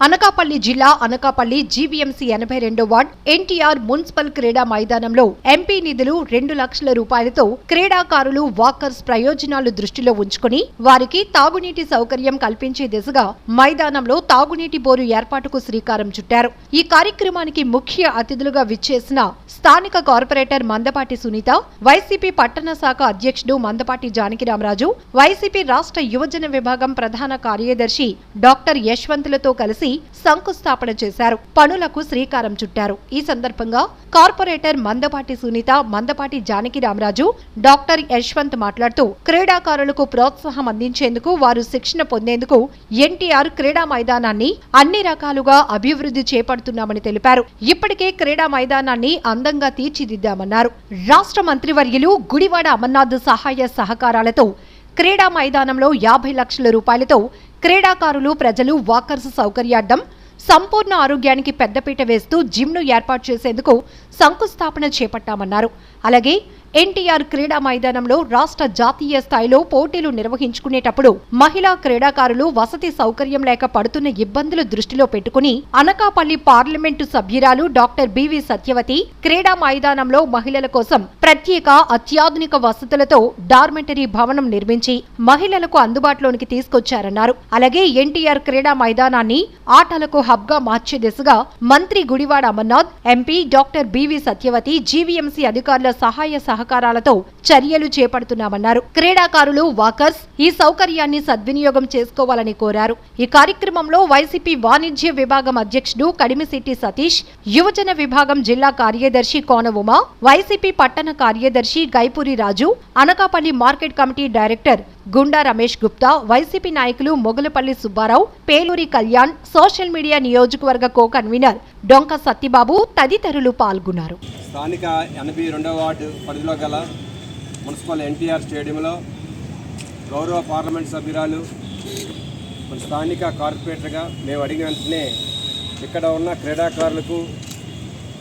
అనకాపల్లి జిల్లా అనకాపల్లి జీవీఎంసీ ఎనభై రెండో వార్డ్ ఎన్టీఆర్ మున్సిపల్ క్రీడా మైదానంలో ఎంపీ నిధులు రెండు లక్షల రూపాయలతో క్రీడాకారులు వాకర్స్ ప్రయోజనాలు దృష్టిలో ఉంచుకుని వారికి తాగునీటి సౌకర్యం కల్పించే దిశగా మైదానంలో తాగునీటి బోరు ఏర్పాటుకు శ్రీకారం చుట్టారు. ఈ కార్యక్రమానికి ముఖ్య అతిథులుగా విచ్చేసిన స్థానిక కార్పొరేటర్ మందపాటి సునీత వైసీపీ పట్టణ శాఖ అధ్యక్షుడు మందపాటి జానకిరామరాజు వైసీపీ రాష్ట్ర యువజన విభాగం ప్రధాన కార్యదర్శి డాక్టర్ యశ్వంతులతో కలిసి శంకుస్థాపన చేశారు. పనులకు శ్రీకారం చుట్టారు. ఈ సందర్భంగా కార్పొరేటర్ మందపాటి సునీత మందపాటి జానకిరామరాజు డాక్టర్ యశ్వంత్ మాట్లాడుతూ క్రీడాకారులకు ప్రోత్సాహం అందించేందుకు వారు శిక్షణ పొందేందుకు ఎన్టీఆర్ క్రీడా మైదానాన్ని అన్ని రకాలుగా అభివృద్ధి చేపడుతున్నామని తెలిపారు. ఇప్పటికే క్రీడా మైదానాన్ని అందంగా తీర్చిదిద్దామన్నారు. రాష్ట్ర మంత్రివర్యులు గుడివాడ అమర్నాథ్ సహాయ సహకారాలతో క్రీడా మైదానంలో యాభై లక్షల రూపాయలతో క్రీడాకారులు ప్రజలు వాకర్స్ సౌకర్యార్థం సంపూర్ణ ఆరోగ్యానికి పెద్దపీట వేస్తూ జిమ్ను ఏర్పాటు చేసేందుకు శంకుస్థాపన చేపట్టామన్నారు. అలాగే ఎన్టీఆర్ క్రీడా మైదానంలో రాష్ట్ర జాతీయ స్థాయిలో పోటీలు నిర్వహించుకునేటప్పుడు మహిళా క్రీడాకారులు వసతి సౌకర్యం లేక పడుతున్న ఇబ్బందులు దృష్టిలో పెట్టుకుని అనకాపల్లి పార్లమెంటు సభ్యురాలు డాక్టర్ బివి సత్యవతి క్రీడా మైదానంలో మహిళల కోసం ప్రత్యేక అత్యాధునిక వసతులతో డార్మెంటరీ భవనం నిర్మించి మహిళలకు అందుబాటులోనికి తీసుకొచ్చారన్నారు. అలాగే ఎన్టీఆర్ క్రీడా మైదానాన్ని ఆటలకు హబ్గా మార్చే దిశగా మంత్రి Gudivada Amarnath MP doctor B V Satyavathi GVMC అధికారుల సహాయ సహకారాలతో చర్యలు చేపడుతున్నామన్నారు. క్రీడాకారులు వాకర్స్ ఈ సౌకర్యాన్ని సద్వినియోగం చేసుకోవాలని కోరారు. ఈ కార్యక్రమంలో వైసీపీ వాణిజ్య విభాగం అధ్యక్షుడు కడిమిశెట్టి సతీష్ యువజన విభాగం జిల్లా కార్యదర్శి కోన ఉమా వైసీపీ పట్టణ కార్యదర్శి Gaipuri Raju Anakapalli market committee director Gunda Ramesh Gupta YCP నాయకులు మొగలపల్లి సుబ్బారావు పేలూరి కళ్యాణ్ సోషల్ మీడియా నియోజకవర్గ కో కన్వీనర్ డొంక సత్యబాబు తదితరులు పాల్గొన్నారు. స్థానిక ఎనభై రెండవ వార్డు పరిధిలో గల మున్సిపల్ ఎన్టీఆర్ స్టేడియంలో గౌరవ పార్లమెంట్ సభ్యురాలు స్థానిక కార్పొరేటర్గా మేము అడిగిన వెంటనే ఇక్కడ ఉన్న క్రీడాకారులకు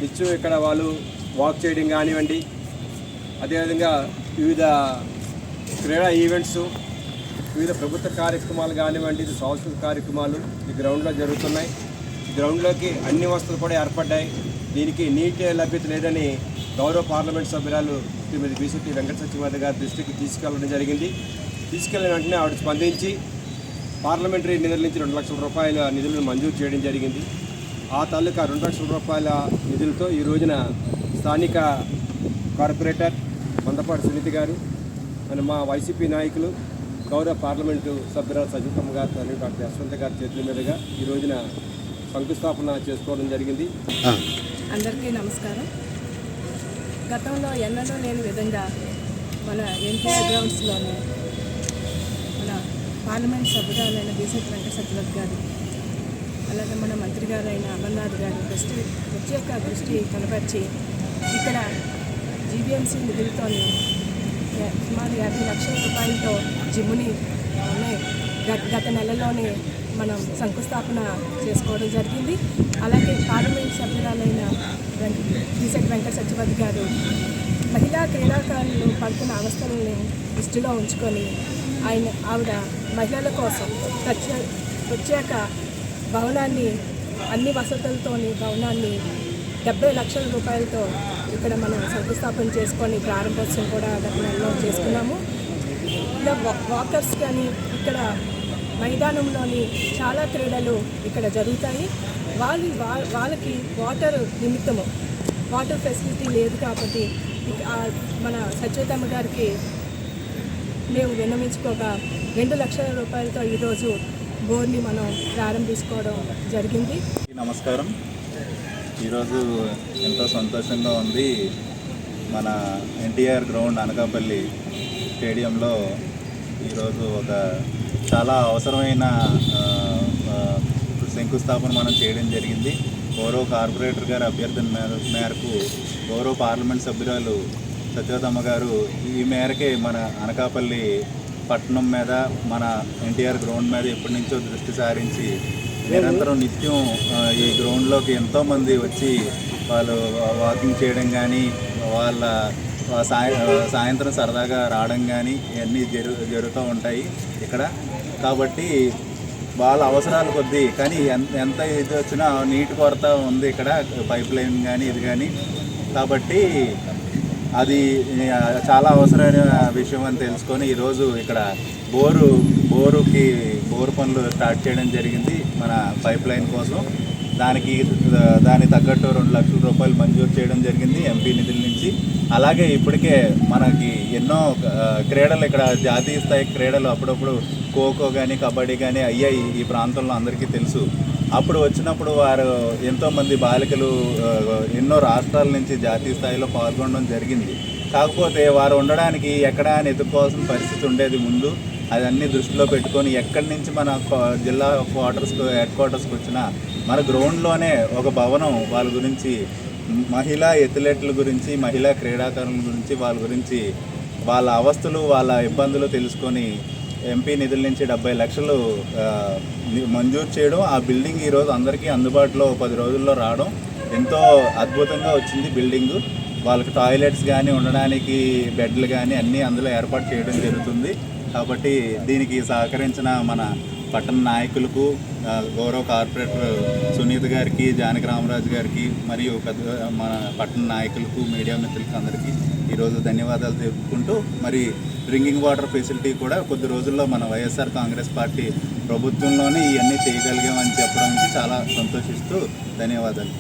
నిత్యం ఇక్కడ వాళ్ళు వాక్ చేయడం కానివ్వండి అదేవిధంగా వివిధ క్రీడా ఈవెంట్స్ వివిధ ప్రభుత్వ కార్యక్రమాలు కానివ్వండి ఇది సాంస్కృతిక కార్యక్రమాలు ఈ గ్రౌండ్లో జరుగుతున్నాయి. ఈ గ్రౌండ్లోకి అన్ని వసతులు కూడా ఏర్పడ్డాయి. దీనికి నీటి లభ్యత లేదని గౌరవ పార్లమెంట్ సభ్యురాలు శ్రీమతి బీసీటీ వెంకట సత్యవతి గారి దృష్టికి తీసుకెళ్ళడం జరిగింది. తీసుకెళ్ళిన వెంటనే ఆవిడ స్పందించి పార్లమెంటరీ నిధుల నుంచి రెండు లక్షల రూపాయల నిధులను మంజూరు చేయడం జరిగింది. ఆ తాలూకా రెండు లక్షల రూపాయల నిధులతో ఈ రోజున స్థానిక కార్పొరేటర్ మందపాటి సునీతి గారు మన మా వైసీపీ నాయకులు గౌరవ పార్లమెంటు సభ్యురాలు సజితమ్మ గారు తల్లి డాక్టర్ యశ్వంత్ గారి చేతుల మీదుగా ఈ రోజున శంకుస్థాపన చేసుకోవడం జరిగింది. అందరికీ నమస్కారం. గతంలో ఎన్నడూ లేని విధంగా మన ఎన్టీఆర్ గ్రౌండ్స్లోని మన పార్లమెంట్ సభ్యురాలైన బీసెట్ వెంకట సత్యవతి గారు అలాగే మన మంత్రి గారు అయిన అమర్నాథ్ గారు దృష్టి ప్రత్యేక దృష్టి కనపరిచి ఇక్కడ జీబీఎంసీ నిధులతోని సుమారు యాభై లక్షల రూపాయలతో జిమ్ని గత గత నెలలోనే మనం శంకుస్థాపన చేసుకోవడం జరిగింది. అలాగే పార్లమెంట్ సభ్యురాలైన బీసెట్ వెంకట సత్యవతి గారు మహిళా క్రీడాకారులు పడుతున్న అవస్థలని దృష్టిలో ఉంచుకొని ఆయన ఆవిడ మహిళల కోసం ప్రత్యేక ప్రత్యేక భవనాన్ని అన్ని వసతులతోని భవనాన్ని డెబ్బై లక్షల రూపాయలతో ఇక్కడ మనం శంకుస్థాపన చేసుకొని ప్రారంభోత్సవం కూడా గత చేసుకున్నాము. ఇలా వా- వాకర్స్ కానీ ఇక్కడ మైదానంలోని చాలా క్రీడలు ఇక్కడ జరుగుతాయి. వాళ్ళు వాళ్ళకి వాటర్ నిమిత్తము. వాటర్ ఫెసిలిటీ లేదు కాబట్టి మన సత్యతమ్మ గారికి మేము విన్నవించుకోగా రెండు లక్షల రూపాయలతో ఈరోజు బోర్ని మనం ప్రారంభించుకోవడం జరిగింది. నమస్కారం. ఈరోజు ఎంతో సంతోషంగా ఉంది. మన ఎన్టీఆర్ గ్రౌండ్ అనకాపల్లి స్టేడియంలో ఈరోజు ఒక చాలా అవసరమైన శంకుస్థాపన మనం చేయడం జరిగింది. గౌరవ కార్పొరేటర్ గారి అభ్యర్థన మేరకు గౌరవ పార్లమెంట్ సభ్యురాలు సత్యవతమ్మ గారు ఈ మేరకే మన అనకాపల్లి పట్టణం మీద మన ఎన్టీఆర్ గ్రౌండ్ మీద ఎప్పటి నుంచో దృష్టి సారించి నిరంతరం నిత్యం ఈ గ్రౌండ్లోకి ఎంతోమంది వచ్చి వాళ్ళు వాకింగ్ చేయడం కానీ వాళ్ళ సాయ సాయంత్రం సరదాగా రావడం కానీ ఇవన్నీ జరు జరుగుతూ ఉంటాయి ఇక్కడ. కాబట్టి వాళ్ళ అవసరాలు కొద్దీ కానీ ఎంత ఎంత ఇది వచ్చినా నీటి కొరత ఉంది ఇక్కడ పైప్ లైన్ కానీ ఇది కానీ కాబట్టి అది చాలా అవసరమైన విషయం అని తెలుసుకొని ఈరోజు ఇక్కడ బోరు బోరుకి బోరు పనులు స్టార్ట్ చేయడం జరిగింది మన పైప్ లైన్ కోసం. దానికి దానికి తగ్గట్టు రెండు లక్షల రూపాయలు మంజూరు చేయడం జరిగింది ఎంపీ నిధుల నుంచి. అలాగే ఇప్పటికే మనకి ఎన్నో క్రీడలు ఇక్కడ జాతీయ స్థాయి క్రీడలు అప్పుడప్పుడు ఖోఖో కానీ కబడ్డీ కానీ అయ్యాయి ఈ ప్రాంతంలో అందరికీ తెలుసు. అప్పుడు వచ్చినప్పుడు వారు ఎంతోమంది బాలికలు ఎన్నో రాష్ట్రాల నుంచి జాతీయ స్థాయిలో పాల్గొనడం జరిగింది. కాకపోతే వారు ఉండడానికి ఎక్కడ అని ఎదుర్కోవాల్సిన పరిస్థితి ఉండేది ముందు. అదన్నీ దృష్టిలో పెట్టుకొని ఎక్కడి నుంచి మన జిల్లా క్వార్టర్స్కి హెడ్ క్వార్టర్స్కి వచ్చినా మన గ్రౌండ్లోనే ఒక భవనం వాళ్ళ గురించి మహిళా ఎథ్లెట్ల గురించి మహిళా క్రీడాకారుల గురించి వాళ్ళ గురించి వాళ్ళ అవస్థలు వాళ్ళ ఇబ్బందులు తెలుసుకొని ఎంపీ నిధుల నుంచి డెబ్బై లక్షలు మంజూరు చేయడం ఆ బిల్డింగ్ ఈరోజు అందరికీ అందుబాటులో పది రోజుల్లో రావడం ఎంతో అద్భుతంగా వచ్చింది బిల్డింగు. వాళ్ళకి టాయిలెట్స్ కానీ ఉండడానికి బెడ్లు కానీ అన్నీ అందులో ఏర్పాటు చేయడం జరుగుతుంది. కాబట్టి దీనికి సహకరించిన మన పట్టణ నాయకులకు గౌరవ కార్పొరేటర్ సునీత్ గారికి జానకి రామరాజు గారికి మరియు పెద్ద మన పట్టణ నాయకులకు మీడియా మిత్రులకు అందరికీ ఈరోజు ధన్యవాదాలు తెలుపుకుంటూ మరి డ్రింకింగ్ వాటర్ ఫెసిలిటీ కూడా కొద్ది రోజుల్లో మన వైఎస్ఆర్ కాంగ్రెస్ పార్టీ ప్రభుత్వంలోనే ఇవన్నీ చేయగలిగామని చెప్పడానికి చాలా సంతోషిస్తూ ధన్యవాదాలు.